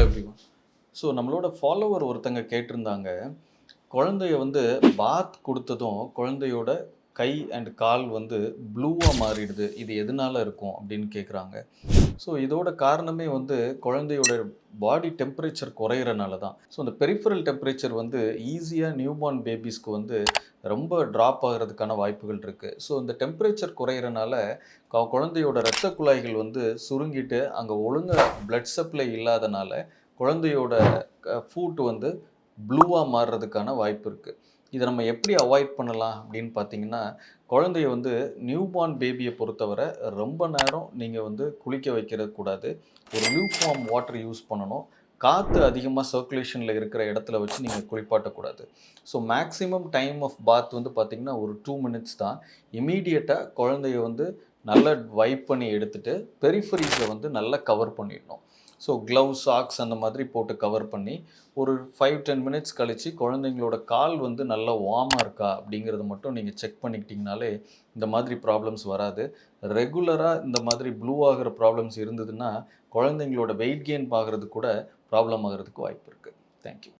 Hello everyone so நம்மளோட follower ஒருத்தங்க கேட்டிருந்தாங்க. குழந்தைய வந்து பாத் கொடுத்ததும் குழந்தையோட கை அண்ட் கால் வந்து ப்ளூவாக மாறிடுது. இது எதனால இருக்கும் அப்படின்னு கேட்குறாங்க ஸோ இதோட காரணமே வந்து குழந்தையோட பாடி டெம்பரேச்சர் குறையிறனால தான் ஸோ அந்த பெரிஃபரல் டெம்பரேச்சர் வந்து ஈஸியாக நியூபார்ன் பேபிஸ்க்கு வந்து ரொம்ப ட்ராப் ஆகிறதுக்கான வாய்ப்புகள் இருக்குது ஸோ இந்த டெம்பரேச்சர் குறையிறனால குழந்தையோட இரத்த குழாய்கள் வந்து சுருங்கிட்டு அங்கே ஒழுங்காக பிளட் சப்ளை இல்லாதனால குழந்தையோட ஃபூட் வந்து ப்ளூவாக மாறுறதுக்கான வாய்ப்பு இருக்குது இதை நம்ம எப்படி அவாய்ட் பண்ணலாம் அப்படின்னு பார்த்தீங்கன்னா குழந்தைய வந்து நியூபார்ன் பேபியை பொறுத்தவரை ரொம்ப நேரம் நீங்கள் வந்து குளிக்க வைக்கிறது கூடாது. ஒரு நியூஃபார்ம் வாட்டர் யூஸ் பண்ணணும். காற்று அதிகமாக சர்க்குலேஷனில் இருக்கிற இடத்துல வச்சு நீங்கள் குளிப்பாட்டக்கூடாது so maximum time of bath வந்து பார்த்திங்கன்னா ஒரு டூ மினிட்ஸ் தான். இமீடியட்டாக குழந்தைய வந்து நல்லா வைப் பண்ணி எடுத்துகிட்டு பெரிஃபரிஸை வந்து நல்லா கவர் பண்ணிடணும். ஸோ க்ளவுஸ் சாக்ஸ் அந்த மாதிரி போட்டு கவர் பண்ணி ஒரு ஃபைவ் டென் மினிட்ஸ் கழித்து குழந்தைங்களோட கால் வந்து நல்லா வார்மாக இருக்கா அப்படிங்கிறத மட்டும் நீங்கள் செக் பண்ணிக்கிட்டிங்கனாலே இந்த மாதிரி ப்ராப்ளம்ஸ் வராது. ரெகுலராக இந்த மாதிரி ப்ளூ ஆகிற ப்ராப்ளம்ஸ் இருந்ததுன்னா குழந்தைங்களோட வெயிட் கெயின் ஆகிறது கூட ப்ராப்ளம் ஆகிறதுக்கு வாய்ப்பு இருக்குது தேங்க்யூ